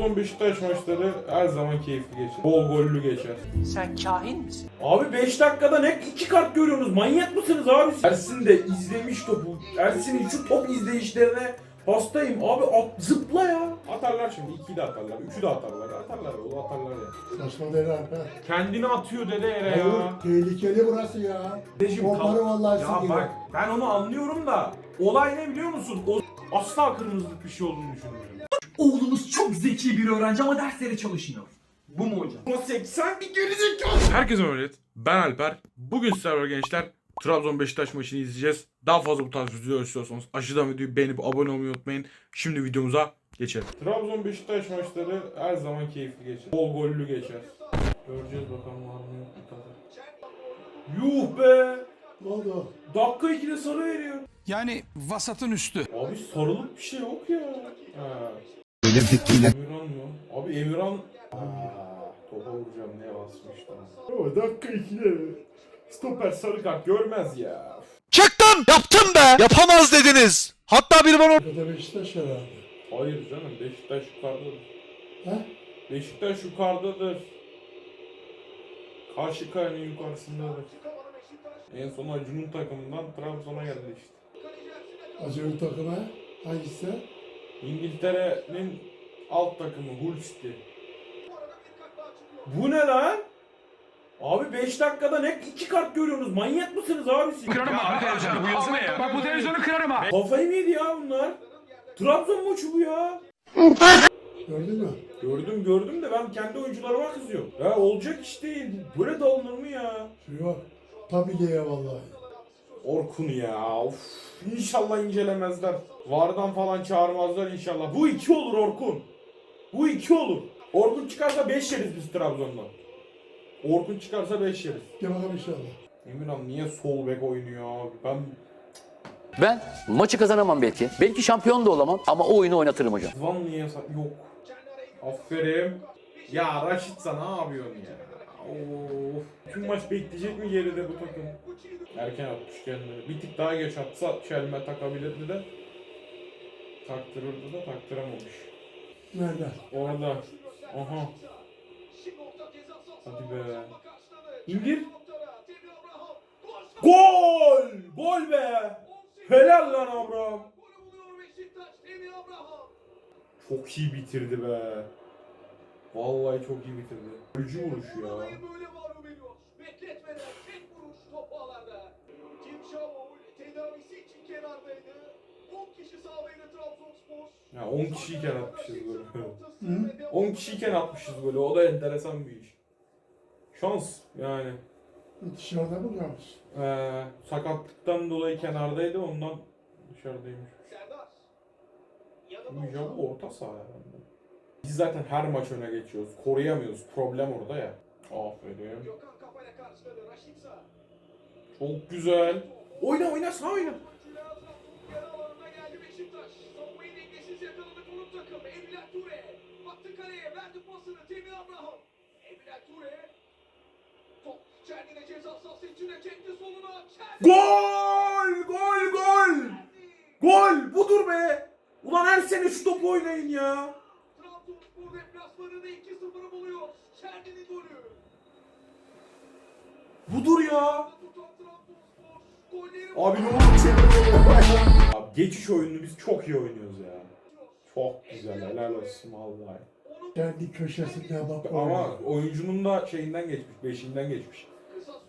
Trabzon Beşiktaş maçları her zaman keyifli geçer. Bol gollü geçer. Sen kahin misin? Abi 5 dakikada ne iki kart görüyorsunuz? Manyak mısınız abi? Ersin de izlemiş topu. Ersin'in şu top izleyişlerine hastayım. Abi at, zıpla ya. Atarlar şimdi. 2'yi de atarlar. 3'ü de atarlar. Atarlar. O atarlar ya. Saçma değil abi. Kendini atıyor dede yere ya. Oğlum, tehlikeli burası ya. Dedeciğim, Topları kal- vallahi Ya sıkıyor. bak ben onu anlıyorum da olay ne biliyor musun? O asla kırmızılık bir şey olduğunu düşünmüyorum. Oğlunuz çok zeki bir öğrenci ama derslere çalışmıyor. Bu mu hocam? Ama 80 bir gerizekalı. Herkese merhaba. Ben Alper. Bugün sizlerle gençler Trabzon Beşiktaş maçını izleyeceğiz. Daha fazla bu tarz video istiyorsanız aşağıdan videoyu beğenip abone olmayı unutmayın. Şimdi videomuza geçelim. Trabzon Beşiktaş maçları her zaman keyifli geçer. Bol gollü geçer. Göreceğiz bakalım var mı yok mu tadı. Yuh be! Ne oldu? Dakika 2'de sarı veriyor. Yani vasatın üstü. Abi sarılık bir şey yok ya. Ha. Fikriyle Emirhan mı? Abi Emirhan... Aa, topa vuracağım ne basmış lan. O dakika 2'de stoper sarı kart görmez ya. Çıktım yaptım be yapamaz dediniz hatta biri bana Bu da Beşiktaş herhalde. Hayır canım Beşiktaş yukarıdadır. He? Beşiktaş yukarıdadır. Karşı kayanın yukarısındadır. En son Acun'un takımından Trabzon'a geldi işte. Acılı takımı hangisi? İngiltere'nin alt takımı Hull City. Bu ne lan? Abi 5 dakikada ne iki kart görüyorsunuz? Manyak mısınız abi siz? Kırarım abi televizyonu. Bu yazı ne ya? Bak bu televizyonu kırarım ha. Kafayı mı yedi ya bunlar? Trabzon maçı bu ya. Gördün mü? Gördüm gördüm de ben kendi oyuncularıma kızıyorum. Ya olacak iş değil. Böyle dalınır mı ya? Şu yok. Tabii ki ya vallahi. Orkun ya. Of. İnşallah incelemezler. Vardan falan çağırmazlar inşallah. Bu iki olur Orkun. Bu iki olur. Orkun çıkarsa 5 yeriz biz Trabzon'dan. Orkun çıkarsa 5 yeriz. Gel bakalım inşallah. Emirhan niye sol bek oynuyor abi? Ben Ben maçı kazanamam belki. Belki şampiyon da olamam ama o oyunu oynatırım hocam. Van niye sa- yok. Aferin. Ya Raşit sana ne yapıyorsun ya? Of. Tüm maç bekleyecek mi geride bu takım? Erken atmış kendini. Bir tık daha geç atsa çelme takabilirdi de. Taktırırdı da taktıramamış. Nerede? Orada. Aha. Hadi be. İndir. Gol! Gol be! Helal lan Abraham. Çok iyi bitirdi be. Vallahi çok iyi bitirdi. Ölücü vuruş ya. Bekletmeden tek vuruş top ağlarda. Kim Şavol tedavisi için kenardaydı. 10 kişi sahadaydı Trabzonspor. Ya 10 kişiyken atmışız böyle. 10 kişiyken atmışız böyle. O da enteresan bir iş. Şans yani. Dışarıda mı kalmış? Ee, sakatlıktan dolayı kenardaydı ondan dışarıdaymış. Serdar. Bu ya bu orta saha herhalde. Biz zaten her maç öne geçiyoruz. Koruyamıyoruz. Problem orada ya. Aferin. Çok güzel. Oyna oyna sağ oyna. Gol! Gol gol! Gol! Budur be! Ulan her sene şu topu oynayın ya. Trabzonspor deplasmanını 2-0'ı Çerni'nin golü. Budur ya. Abi ne olur çevirin. Abi geçiş oyununu biz çok iyi oynuyoruz ya. Çok güzel helal olsun vallahi. Kendi köşesinde bak. Ama oyuncunun da şeyinden geçmiş, beşiğinden geçmiş.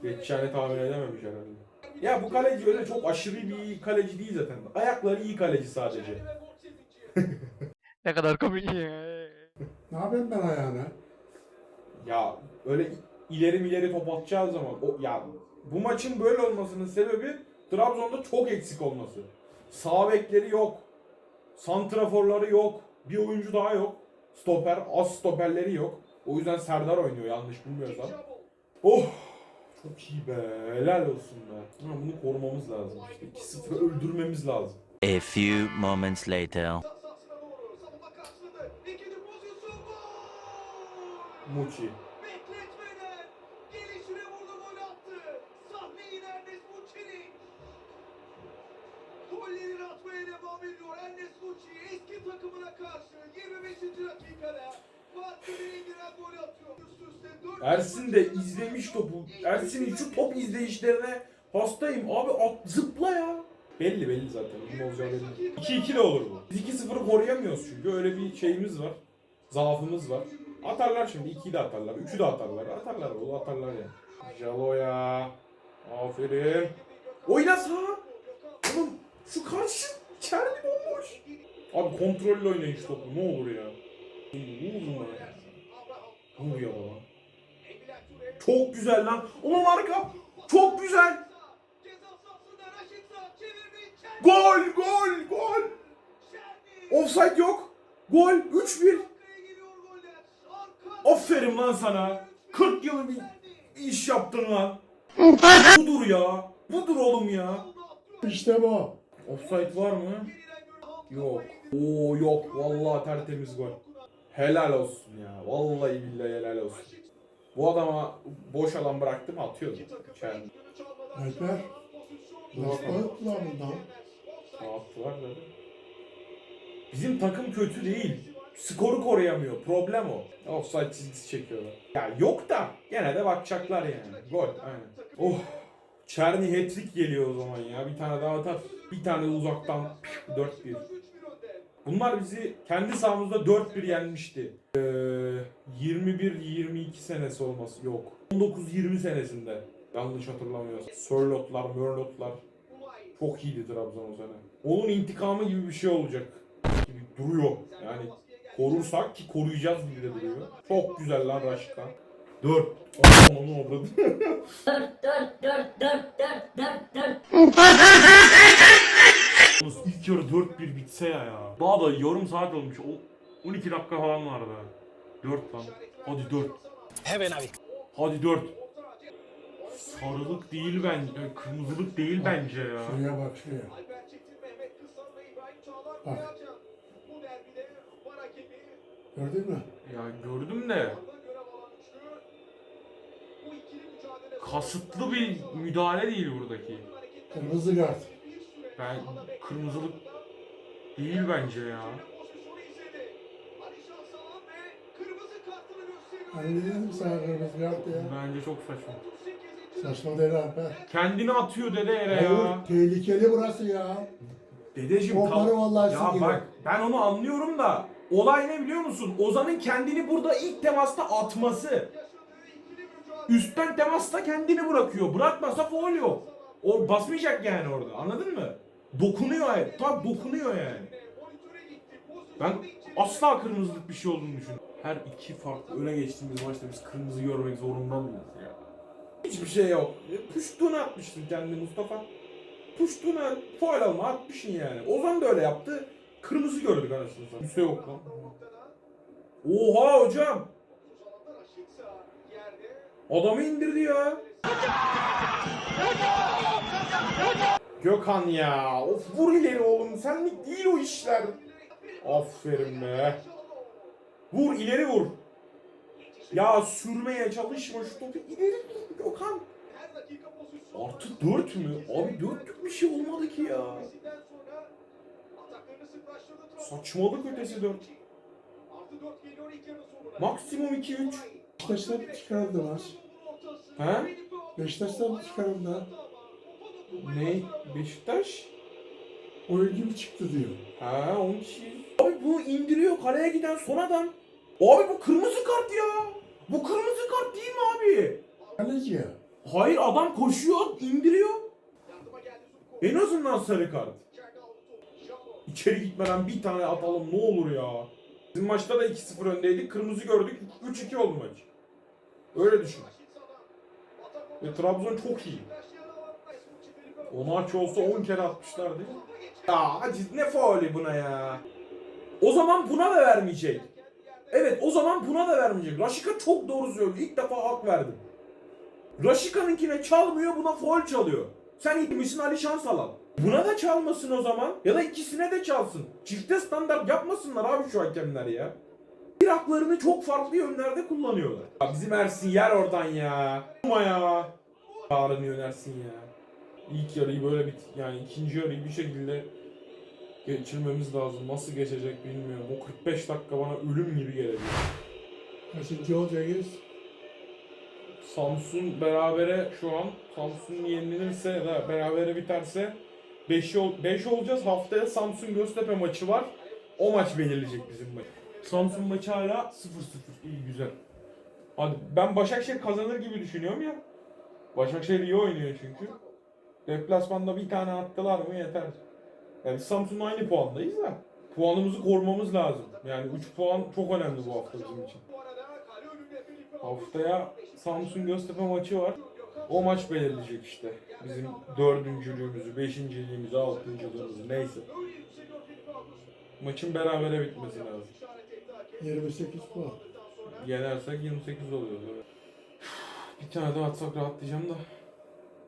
Geçeceğini tahmin edememiş herhalde. Ya bu kaleci öyle çok aşırı bir iyi kaleci değil zaten. Ayakları iyi kaleci sadece. ne kadar komik Ne yapayım ben ayağına? Ya öyle ileri ileri top atacağı zaman o ya bu maçın böyle olmasının sebebi Trabzon'da çok eksik olması. Sağ bekleri yok. Santraforları yok. Bir oyuncu daha yok. Stoper, az stoperleri yok. O yüzden Serdar oynuyor yanlış bilmiyorsam. Oh! Çok iyi be. Helal olsun be. Bunu korumamız lazım işte. 2-0 öldürmemiz lazım. A few moments later. Muçi. Bekletmeden gelişine vurdu gol attı. Sahneyi Ernest Muçi'nin. Gollerini atmaya devam ediyor Ernest Muçi eski takımına karşı 25. dakikada Ersin de izlemiş topu. Ersin'in şu top izleyişlerine hastayım. Abi at, zıpla ya. Belli belli zaten. Bunun olacağı belli. 2-2 de olur bu. Biz 2-0'ı koruyamıyoruz çünkü. Öyle bir şeyimiz var. Zaafımız var. Atarlar şimdi. 2'yi de atarlar. 3'ü de atarlar. Atarlar oğlum atarlar ya. Jalo ya. Aferin. Oyna sağa. Oğlum şu karşı Çerli bomboş. Abi kontrollü oynayın şu topu. Ne olur ya. Vurun bana ya. Vur ya baba. Çok güzel lan. Ulan arka. Çok güzel. Gol gol gol. Offside yok. Gol 3-1. Aferin lan sana. 40 yılı bir iş yaptın lan. Budur ya. Budur oğlum ya. İşte bu. Offside var mı? Yok. Oo yok. Vallahi tertemiz gol. Helal olsun ya. Vallahi billahi helal olsun. Bu adama boş alan bıraktım atıyordu. Çerni. Alper. Nasıl attılar bundan? Attılar da. Bizim takım kötü değil. Skoru koruyamıyor. Problem o. Offside çizgisi çekiyorlar. Ya yok da gene de bakacaklar yani. Gol. Aynen. Oh. Çerni hat-trick geliyor o zaman ya. Bir tane daha atar. Bir tane uzaktan 4-1. Bunlar bizi kendi sahamızda 4-1 yenmişti. Ee, 21-22 senesi olması yok. 19-20 senesinde. Yanlış hatırlamıyorsam. Sörlotlar, Mörlotlar. Çok iyiydi Trabzon o sene. Onun intikamı gibi bir şey olacak gibi duruyor. Yani korursak ki koruyacağız gibi de duruyor. Çok güzel lan Raşka. 4. Onu avradı. İlk yarı 4-1 bitse ya ya. Daha da yarım saat olmuş. O 12 dakika falan vardı. 4 lan. Hadi 4. Hemen abi. Hadi 4. Sarılık değil bence. Kırmızılık değil bence ya. Şuraya bak şuraya. Bak. Kıyacan. Bu derbide var hakemi. Gördün mü? Ya gördüm de kasıtlı bir müdahale değil buradaki. Kırmızı kart. Ben kırmızılık değil bence ya. Hani dedim sana kırmızı kart ya? Bence çok saçma. 38. Saçma değil Alper. Kendini atıyor dede yere ya. Hayır, tehlikeli burası ya. Dedeciğim Topları tam- vallahi Ya bak ben onu anlıyorum da olay ne biliyor musun? Ozan'ın kendini burada ilk temasta atması. Üstten temasta kendini bırakıyor. Bırakmasa foul yok. O basmayacak yani orada. Anladın mı? Dokunuyor hayır. Tam dokunuyor yani. Ben asla kırmızılık bir şey olduğunu düşünüyorum. Her iki farklı öne geçtiğimiz maçta biz kırmızı görmek zorunda mıyız ya? Hiçbir şey yok. E, Puştuğunu atmışsın kendi Mustafa. Puştuğuna faul alma atmışsın yani. Ozan da öyle yaptı. Kırmızı gördük anasını satayım. Üste yok lan. Oha hocam. Adamı indirdi ya. Gökhan ya. Of vur ileri oğlum. Senlik değil o işler. Aferin be. Vur ileri vur. Ya sürmeye çalışma şu topu ileri vur Gökhan. Artı 4 mü? Abi 4'lük bir şey olmadı ki ya. Sonra ataklarını sıklaştırdı Trabzon. Saçmalık ötesi 4. Artı 4 geliyor ilk yarı sonuna. Maksimum 2-3. Beşiktaş'tan çıkarıldı maç. He? Beşiktaş'tan çıkarıldı. Ne? Beşiktaş? Oyuncu mu çıktı diyor. Ha 10 kişi. Abi bu indiriyor kaleye giden son adam. Abi bu kırmızı kart ya. Bu kırmızı kart değil mi abi? Kaleci ya. Hayır adam koşuyor, indiriyor. En azından sarı kart. İçeri gitmeden bir tane atalım ne olur ya. Bizim maçta da 2-0 öndeydik. Kırmızı gördük. 3-2 oldu maç. Öyle düşün. Ve Trabzon çok iyi. Taşlayan alan. Eski çeviri. O maç olsa 10 kere atmışlardı. Ya hacı ne faali buna ya. O zaman buna da vermeyecek. Evet o zaman buna da vermeyecek. Raşika çok doğru söylüyor. İlk defa hak verdim. Raşika'nınkine çalmıyor buna foul çalıyor. Sen gitmişsin Ali Şansalan. Buna da çalmasın o zaman. Ya da ikisine de çalsın. Çifte standart yapmasınlar abi şu hakemler ya. Bir haklarını çok farklı yönlerde kullanıyorlar. Ya bizim Ersin yer oradan ya. Ama ya. Bağırınıyor Ersin ya. İlk yarıyı böyle bit yani ikinci yarıyı bir şekilde geçirmemiz lazım. Nasıl geçecek bilmiyorum. O 45 dakika bana ölüm gibi gelebilir. Kaçıncı olacağız? Samsun berabere şu an Samsun yenilirse ya da berabere biterse 5 5 olacağız. Haftaya Samsun Göztepe maçı var. O maç belirleyecek bizim maç. Samsun maçı hala 0-0. İyi güzel. Hadi ben Başakşehir kazanır gibi düşünüyorum ya. Başakşehir iyi oynuyor çünkü. Deplasmanda bir tane attılar mı yeter. Yani Samsun'la aynı puandayız da. Puanımızı korumamız lazım. Yani 3 puan çok önemli bu hafta bizim için. Haftaya Samsun Göztepe maçı var. O maç belirleyecek işte. Bizim dördüncülüğümüzü, beşinciliğimizi, altıncılığımızı neyse. Maçın berabere bitmesi lazım. İşaret etti hakem. 28 puan. Yenersek 28 oluyor. Evet. Bir tane daha atsak rahatlayacağım da.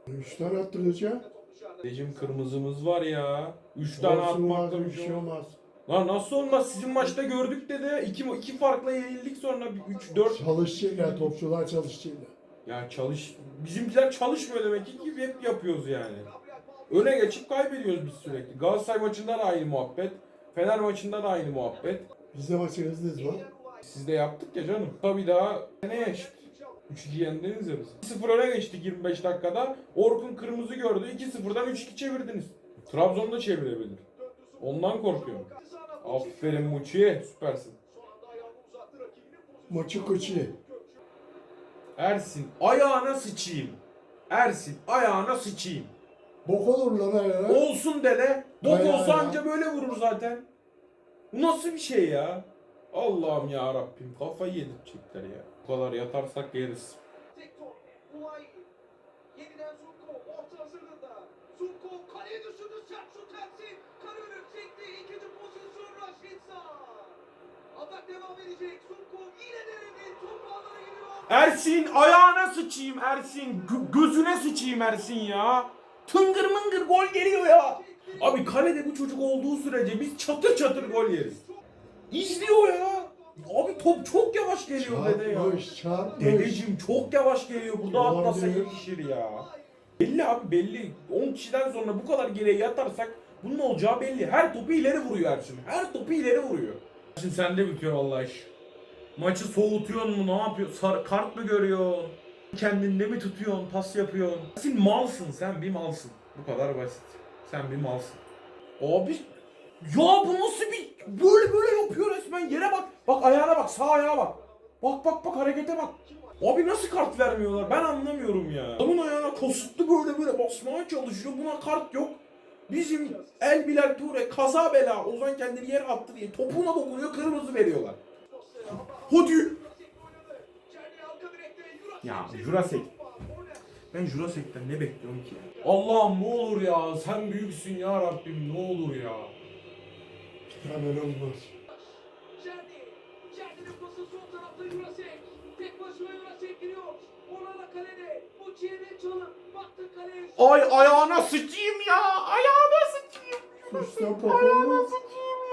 3 tane attın hoca. top dışarıda. Recim kırmızımız var ya. 3 tane Olsun atmakta bir şey olmaz. olmaz. Lan nasıl olmaz? Sizin maçta gördük dedi. İki, iki farkla yenildik sonra 3 4 Çalışacaklar, topçular çalışacaklar. Ya çalış bizimkiler çalışmıyor demek ki hep yapıyoruz yani. Öne geçip kaybediyoruz biz sürekli. Galatasaray maçında da aynı muhabbet. Fener maçında da aynı muhabbet. Bizde maçınız ne zaman? Siz de yaptık ya canım. Tabii daha ne eşit. 3-2 yendiniz ya biz. 0 öne geçtik 25 dakikada. Orkun kırmızı gördü. 2-0'dan 3-2 çevirdiniz. Trabzon'da çevirebilir. Ondan korkuyorum. Aferin Muçi. Süpersin. Maçı koçi. Ersin ayağına sıçayım. Ersin ayağına sıçayım. Bok olur lan ayağına. Olsun dede. Bok Ayağı olsa ya. anca böyle vurur zaten. Bu nasıl bir şey ya? Allah'ım ya Rabbim kafayı yedirtecekler ya. Bu kadar yatarsak yeriz. Zunko kaleye düşürdü. Sert şut tersi. Kale önü sekti. İkinci pozisyon Raşit Ersin ayağına sıçayım Ersin. Gö- gözüne sıçayım Ersin ya. Tıngır mıngır gol geliyor ya. Abi kalede bu çocuk olduğu sürece biz çatır çatır gol yeriz. İzliyor ya. Abi top çok yavaş geliyor dede ya. Çarpmış, çarpmış. Dedeciğim çok yavaş geliyor. Burada Olabilir. atlasa yetişir ya. Belli abi belli. 10 kişiden sonra bu kadar geriye yatarsak bunun olacağı belli. Her topu ileri vuruyor Ersin. Her topu ileri vuruyor. Ersin sende bitiyor vallahi iş. Maçı soğutuyor mu? Ne yapıyor? Kart mı görüyorsun? Kendinde mi tutuyorsun? Pas yapıyorsun? Ersin malsın. Sen bir malsın. Bu kadar basit. Sen bir malsın. Abi ya bu nasıl bir böyle böyle yapıyor resmen yere bak. Bak ayağına bak sağ ayağa bak. Bak bak bak harekete bak. Abi nasıl kart vermiyorlar ben anlamıyorum ya. Adamın ayağına kasıtlı böyle böyle basmaya çalışıyor buna kart yok. Bizim El Bilal Ture kaza bela Ozan kendini yere attı diye topuna dokunuyor kırmızı veriyorlar. Hadi. Ya, Jurasek. Ben Jurasek'ten ne bekliyorum ki? Allah'ım ne olur ya sen büyüksün ya Rabbim ne olur ya. Hemen olmaz. Ay ayağına sıçayım ya ayağına sıçayım. Olmaz. sıçayım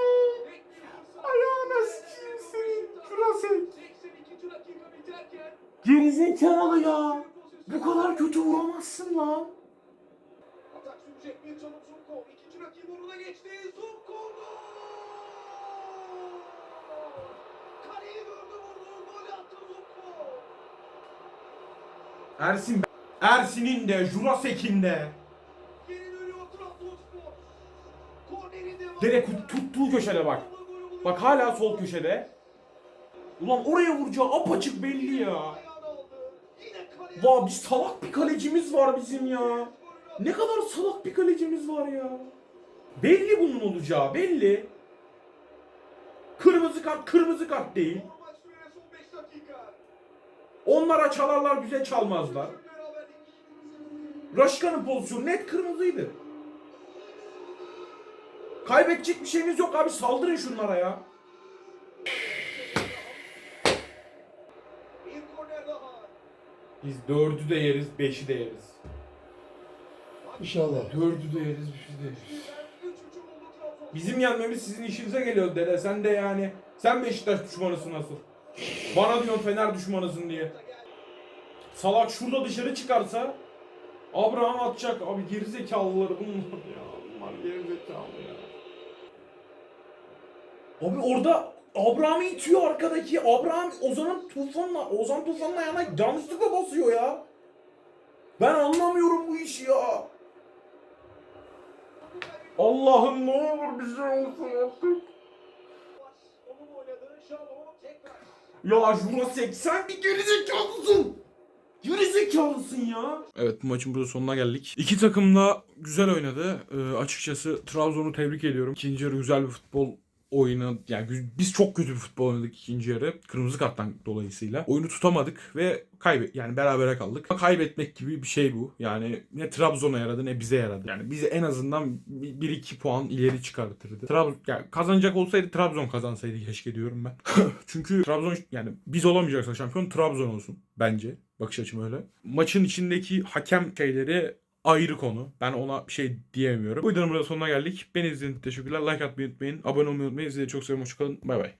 ya. Ayağına sıçayım senin Jurasek. 82. dakika biterken Gerizekalı ya. Bu kadar kötü vuramazsın lan. Atak sürecek bir çalım Zunko. İkinci rakip orada geçti. Zunko gol! Kaleyi gördü vurdu. Gol attı Zunko. Ersin Ersin'in de Jurasek'in de. Direkt tuttuğu köşede bak. Bak hala sol köşede. Ulan oraya vuracağı apaçık belli ya. Vay bir salak bir kalecimiz var bizim ya. Ne kadar salak bir kalecimiz var ya. Belli bunun olacağı belli. Kırmızı kart kırmızı kart değil. Maç süresi 15 dakika. Onlara çalarlar bize çalmazlar. Raşkan'ın pozisyonu net kırmızıydı. Kaybedecek bir şeyimiz yok abi saldırın şunlara ya. Bir korner daha. Biz dördü de yeriz, beşi de yeriz. İnşallah. Dördü de yeriz, beşi de yeriz. Birden 3-3 oldu Trabzon. Bizim yenmemiz sizin işinize geliyor dede. Sen de yani. Sen Beşiktaş düşmanısın asıl. Bana diyorsun Fener düşmanısın diye. Salak şurada dışarı çıkarsa Abraham atacak. Abi gerizekalıları bunlar ya. Bunlar gerizekalı ya. Abi orada Abraham'ı itiyor arkadaki. Abraham Ozan'ın Tufan'la Ozan Tufan'ın ayağına yanlışlıkla basıyor ya. Ben anlamıyorum bu işi ya. Allah'ım ne olur bir şey olsun artık. Onun oynadığı. Ya Juro 80 bir gerizekalısın. Gerizekalısın ya. Evet bu maçın burada sonuna geldik. İki takım da güzel oynadı. Ee, açıkçası Trabzon'u tebrik ediyorum. İkinci yarı güzel bir futbol oyunu yani biz çok kötü bir futbol oynadık ikinci yarı. Kırmızı karttan dolayısıyla. Oyunu tutamadık ve kaybet yani berabere kaldık. Kaybetmek gibi bir şey bu. Yani ne Trabzon'a yaradı ne bize yaradı. Yani bize en azından 1-2 puan ileri çıkartırdı. Trabzon yani kazanacak olsaydı Trabzon kazansaydı keşke diyorum ben. Çünkü Trabzon yani biz olamayacaksak şampiyon Trabzon olsun bence. Bakış açım öyle. Maçın içindeki hakem şeyleri ayrı konu. Ben ona bir şey diyemiyorum. Bu videonun burada sonuna geldik. Beni izlediğiniz için teşekkürler. Like atmayı unutmayın. Abone olmayı unutmayın. Sizleri çok seviyorum. Hoşçakalın. Bay bay.